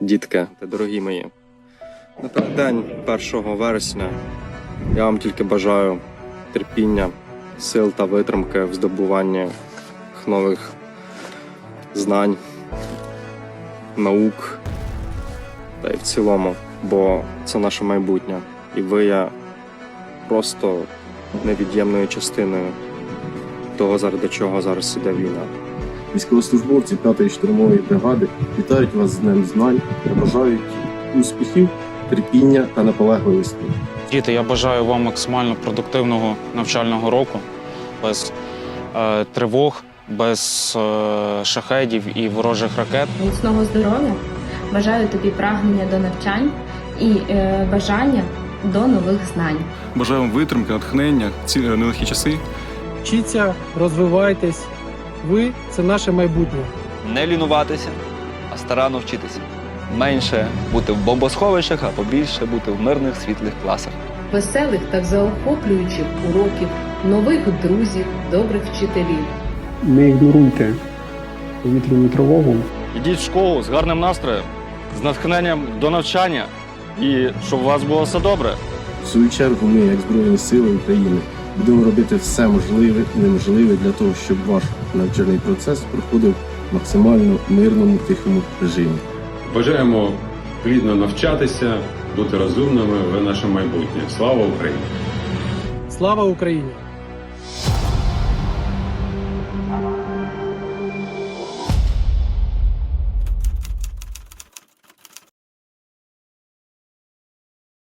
дітки та дорогі мої. На переддень 1 вересня я вам тільки бажаю терпіння, сил та витримки в здобуванні нових знань, наук та й в цілому, бо це наше майбутнє. І ви є просто невід'ємною частиною того, заради чого зараз іде війна. Військовослужбовці 5-ї штурмової бригади вітають вас з Днем знань та бажають успіхів, терпіння та наполегливості. Діти, я бажаю вам максимально продуктивного навчального року, без е, тривог, без е, шахедів і ворожих ракет. міцного здоров'я. Бажаю тобі прагнення до навчань і е, бажання до нових знань. Бажаю вам витримки, натхнення, ці е, нелегкі часи. Вчіться, розвивайтесь. Ви це наше майбутнє. не лінуватися, а старанно вчитися. Менше бути в бомбосховищах, а побільше бути в мирних світлих класах. Веселих та заохоплюючих уроків, нових друзів, добрих вчителів. Не ігноруйте повітряну тривогу. Ідіть в школу з гарним настроєм, з натхненням до навчання і щоб у вас було все добре. В свою чергу ми, як Збройні Сили України, будемо робити все можливе і неможливе для того, щоб ваш навчальний процес проходив в максимально мирному тихому режимі. Бажаємо плідно навчатися, бути розумними. в наше майбутнє. Слава Україні! Слава Україні!